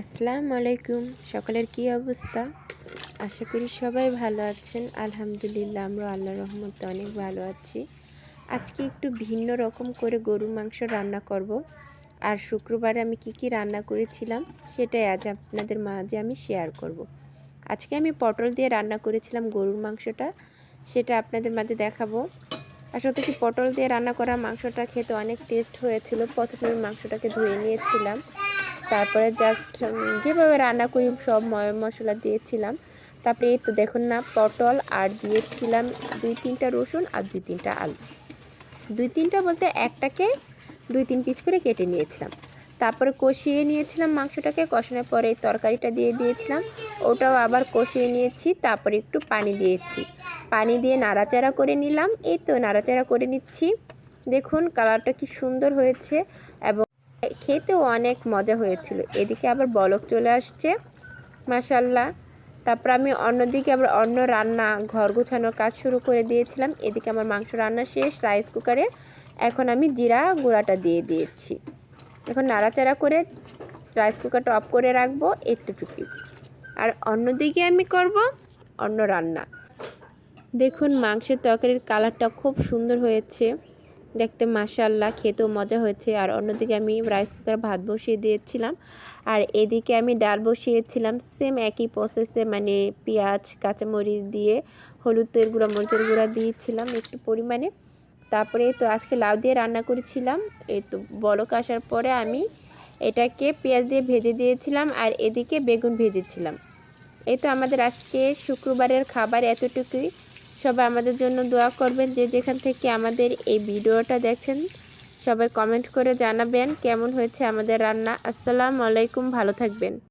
আসসালামু আলাইকুম। সকলের কি অবস্থা? আশা করি সবাই ভালো আছেন। আলহামদুলিল্লাহ, আমরা আল্লাহ রহমতে অনেক ভালো আছি। আজকে একটু ভিন্ন রকম করে গরুর মাংস রান্না করব। আর শুক্রবারে আমি কি কি রান্না করেছিলাম, সেটাই আজ আপনাদের মাঝে আমি শেয়ার করব। আজকে আমি পটল দিয়ে রান্না করেছিলাম গরুর মাংসটা, সেটা আপনাদের মাঝে দেখাবো। আসলে কি পটল দিয়ে রান্না করা মাংসটা খেতে অনেক টেস্ট হয়েছিল। প্রথমে মাংসটাকে ধুয়ে নিয়েছিলাম। তারপরে জাস্ট যেভাবে রান্না করি সব মশলা দিয়েছিলাম। তারপরে এই তো দেখুন না, পটল আর দিয়েছিলাম দুই তিনটা রসুন আর দুই তিনটা আলু। দুই তিনটা বলতে একটাকে দুই তিন পিস করে কেটে নিয়েছিলাম। তারপরে কষিয়ে নিয়েছিলাম মাংসটাকে, কষানোর পরে তরকারিটা দিয়ে দিয়েছিলাম। ওটাও আবার কষিয়ে নিয়েছি, তারপরে একটু পানি দিয়েছি। পানি দিয়ে নাড়াচাড়া করে নিলাম, এই তো নাড়াচাড়া করে নিচ্ছি। দেখুন, কালারটা কি সুন্দর হয়েছে এবং খেতেও অনেক মজা হয়েছিল। এদিকে আবার বলক চলে আসছে মাসাল্লাহ তারপর আমি অন্যদিকে আবার অন্য রান্না, ঘর গোছানোর কাজ শুরু করে দিয়েছিলাম। এদিকে আমার মাংস রান্না শেষ রাইস কুকারে এখন আমি জিরা গুঁড়াটা দিয়ে দিয়েছি। এখন নাড়াচাড়া করে রাইস কুকারটা অফ করে রাখব একটু টুকি আর অন্যদিকে আমি করব অন্য রান্না। দেখুন, মাংসের তরকারির কালারটা খুব সুন্দর হয়েছে। দেখতে মাসাল্লাহ খেতেও মজা হয়েছে। আর অন্যদিকে আমি রাইস কুকার ভাত বসিয়ে দিয়েছিলাম। আর এদিকে আমি ডাল বসিয়েছিলাম সেম একই প্রসেসে মানে পেঁয়াজ, কাঁচামরিচ দিয়ে হলুদ তেল গুঁড়া, মরিচের গুঁড়া দিয়েছিলাম একটু পরিমাণে। তারপরে তো আজকে লাউ দিয়ে রান্না করেছিলাম। এই তো বলক আসার পরে আমি এটাকে পেঁয়াজ দিয়ে ভেজে দিয়েছিলাম আর এদিকে বেগুন ভেজেছিলাম। এই তো আমাদের আজকে শুক্রবারের খাবার এতটুকুই। সবাই আমাদের জন্য দোয়া করবেন যে যেখান থেকে আমাদের এই ভিডিওটা দেখছেন, সবাই কমেন্ট করে জানাবেন কেমন হয়েছে আমাদের রান্না। আসসালামু আলাইকুম, ভালো থাকবেন।